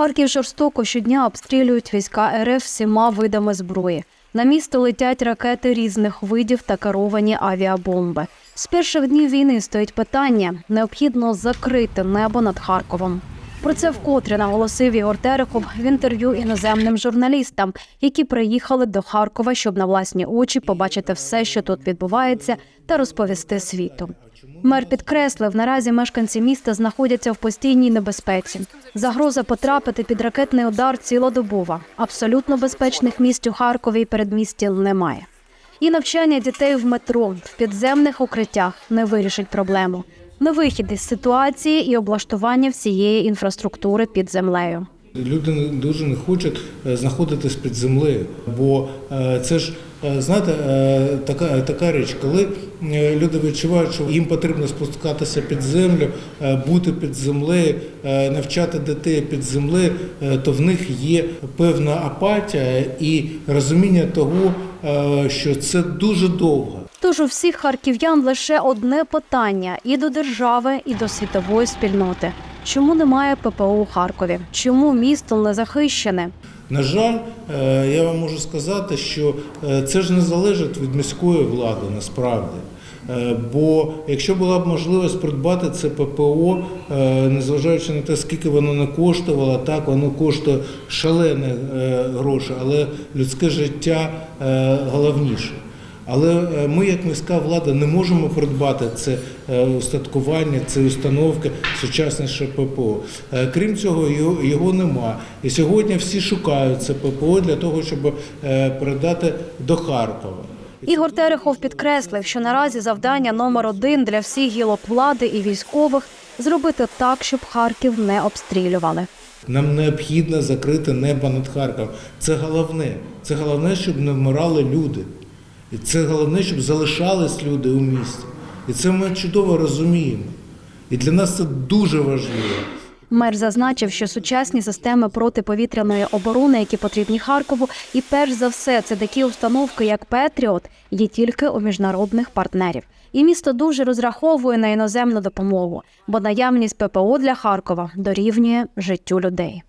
Харків жорстоко щодня обстрілюють війська РФ всіма видами зброї. На місто летять ракети різних видів та керовані авіабомби. З перших днів війни стоїть питання: необхідно закрити небо над Харковом. Про це вкотре наголосив Ігор Терехов в інтерв'ю іноземним журналістам, які приїхали до Харкова, щоб на власні очі побачити все, що тут відбувається, та розповісти світу. Мер підкреслив, наразі мешканці міста знаходяться в постійній небезпеці. Загроза потрапити під ракетний удар цілодобова. Абсолютно безпечних місць у Харкові і передмісті немає. І навчання дітей в метро в підземних укриттях не вирішить проблему. Не вихід із ситуації і облаштування всієї інфраструктури під землею. Люди дуже не хочуть е, знаходитись під землею, бо е, це ж знаєте, е, така, така річ, коли е, люди відчувають, що їм потрібно спускатися під землю, е, бути під землею, е, навчати дітей під землею, е, то в них є певна апатія і розуміння того, е, що це дуже довго. Тож у всіх харків'ян лише одне питання і до держави, і до світової спільноти. Чому немає ППО у Харкові? Чому місто не захищене? На жаль, е, я вам можу сказати, що е, це ж не залежить від міської влади насправді. Е, Бо якщо була б можливість придбати це ППО, незважаючи на те, скільки воно не коштувало, так воно коштує шалені гроші, але людське життя головніше. Але е, ми, як міська влада, не можемо придбати це е, устаткування, ці установки сучасніше ППО. Е, Крім цього, його, нема. І сьогодні всі шукають це ППО для того, щоб передати до Харкова. Ігор Терехов підкреслив, що наразі завдання номер один для всіх гілок влади і військових зробити так, щоб Харків не обстрілювали. Нам необхідно закрити небо над Харковом. Це головне. Це головне, щоб не вмирали люди. І це головне, щоб залишались люди у місті. І це ми чудово розуміємо. І для нас це дуже важливо. Мер зазначив, що сучасні системи протиповітряної оборони, які потрібні Харкову, і перш за все це такі установки, як Петріот, є тільки у міжнародних партнерів. І місто дуже розраховує на іноземну допомогу, бо наявність ППО для Харкова дорівнює життю людей.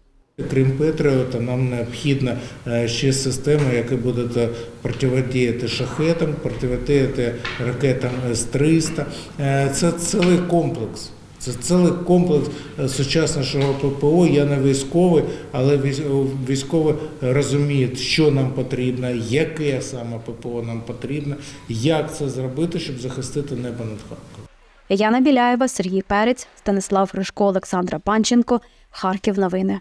Крім Петріота, нам необхідна е, ще система, яка буде протидіяти шахетам, протидіяти ракетам С-300. Е, Це цілий комплекс. Це цілий комплекс е, сучаснішого ППО. Я не військовий, але військ- військові розуміють, що нам потрібно, яке саме ППО нам потрібно, як це зробити, щоб захистити небо над Харковом. Яна Біляєва, Сергій Перець, Станислав Ришко, Олександра Панченко. Харків новини.